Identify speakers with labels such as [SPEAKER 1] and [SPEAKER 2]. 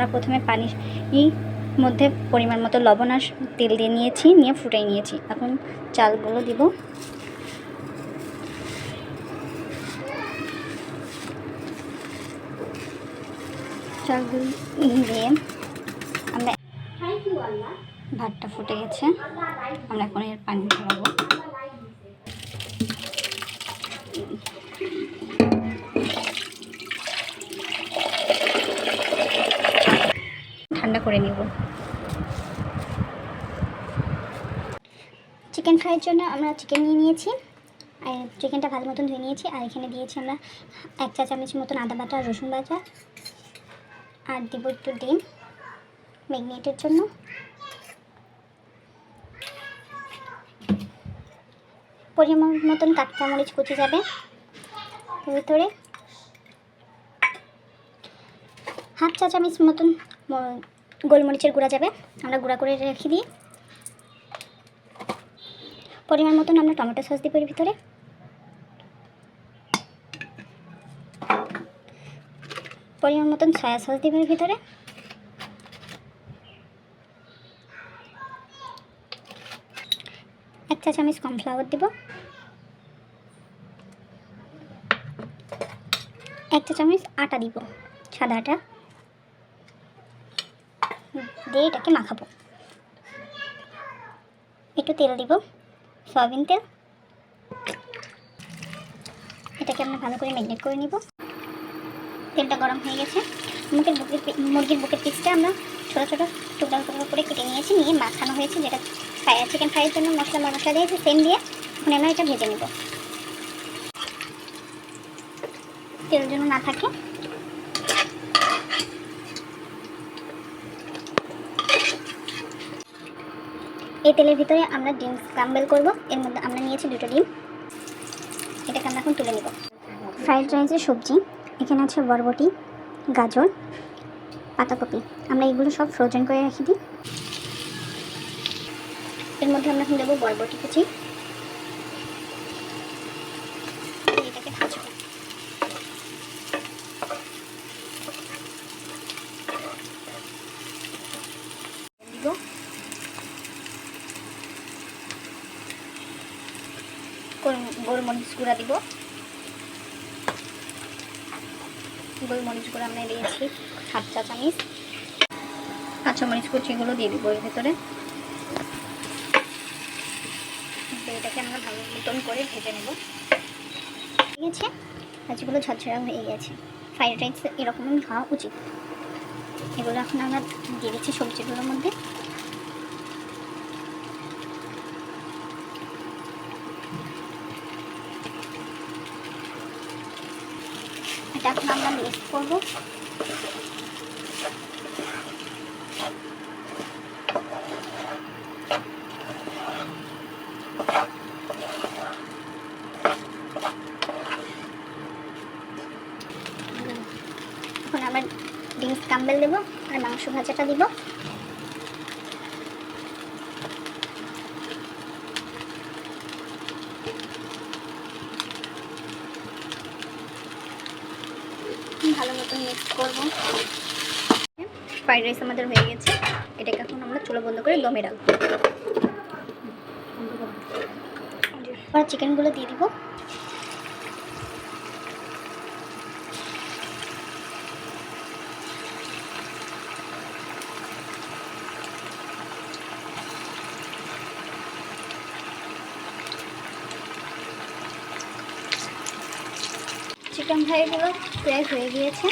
[SPEAKER 1] আমরা প্রথমে পানির মধ্যে পরিমাণ মতো লবণ আর তেল দিয়ে নিয়েছি, নিয়ে ফুটাই নিয়েছি। এখন চালগুলো দিব। চালগুলো দিয়ে আমরা ভাতটা ফুটে গেছে। আমরা এখন এর পানি ধরাবো ঠান্ডা করে নিব। চিকেন ফ্রাইয়ের জন্য আমরা চিকেন নিয়ে নিয়েছি। আর চিকেনটা ভালো মতন ধুয়ে নিয়েছি। আর এখানে দিয়েছি আমরা এক চা চামচ মতন আদা বাটা আর রসুন বাটা। আর দিব একটু ডিম ম্যাগনেটের জন্য। পরিমাণ মতন কাঁচা মরিচ কুচি যাবে ভিতরে। হাফ চা চামচ মতন গোলমরিচের গুঁড়া যাবে। আমরা গুঁড়া করে রেখে দিই। পরিমাণ মতন আমরা টমেটো সস দিব এর ভিতরে। পরিমাণ মতন সয়া সস দিব এর ভিতরে। এক চা চামচ কর্নফ্লাওয়ার দিব। এক চা চামচ আটা দিব, সাদা আটা। দিয়ে এটাকে মাখাবো। একটু তেল দিব, সয়াবিন তেল। এটাকে আমরা ভালো করে ম্যাগনেট করে নিব। তেলটা গরম হয়ে গেছে। মুরগির বুকের মুরগির বুকের পিসটা আমরা ছোটো ছোটো টুকরা টুকরা করে কেটে নিয়েছি, নিয়ে মাখানো হয়েছে, যেটা চিকেন ফ্রাইয়ের জন্য মশলা মশলা দিয়েছি সেম দিয়ে এখন আমরা এটা ভেজে নেব। তেল যেন না থাকে। এই তেলের ভিতরে আমরা ডিম স্ক্রাম্বেল করব। এর মধ্যে আমরা নিয়েছি দুটো ডিম। এটাকে আমরা এখন তুলে নিব। ফ্রাইড রাইসের সবজি, এখানে আছে বরবটি, গাজর, পাতাকপি। আমরা এগুলো সব ফ্রোজেন করে রেখে দিই। এর মধ্যে আমরা এখন দেবো বরবটি কুচি। গোলমরিচ গুঁড়া দিব। গোলমরিচ গুঁড়া আমরা দিয়েছি, হাফ চা চামচ। কাঁচামরিচ কুচিগুলো দিয়ে দিব এর ভেতরে। এটাকে আমরা ভালো মতন করে ভেজে নেব। ঠিক আছে মাছগুলো ঝরঝরা হয়ে গেছে। ফ্রাইড রাইস এরকমই হওয়া উচিত। এগুলো এখন আমরা দিয়ে দিচ্ছি সবজিগুলোর মধ্যে। এটা এখন আমরা মিক্স করব। এখন আমরা ডিম স্কাম্বেল দেবো আর মাংস ভাজাটা দিব ভালো মতো ফ্রাইড রাইস আমাদের হয়ে গেছে। এটাকে এখন আমরা চুলো বন্ধ করে দমে রাখব। এবার চিকেনগুলো দিয়ে দিব। চিকেন ফ্রাইগুলো প্রায় হয়ে গিয়েছে।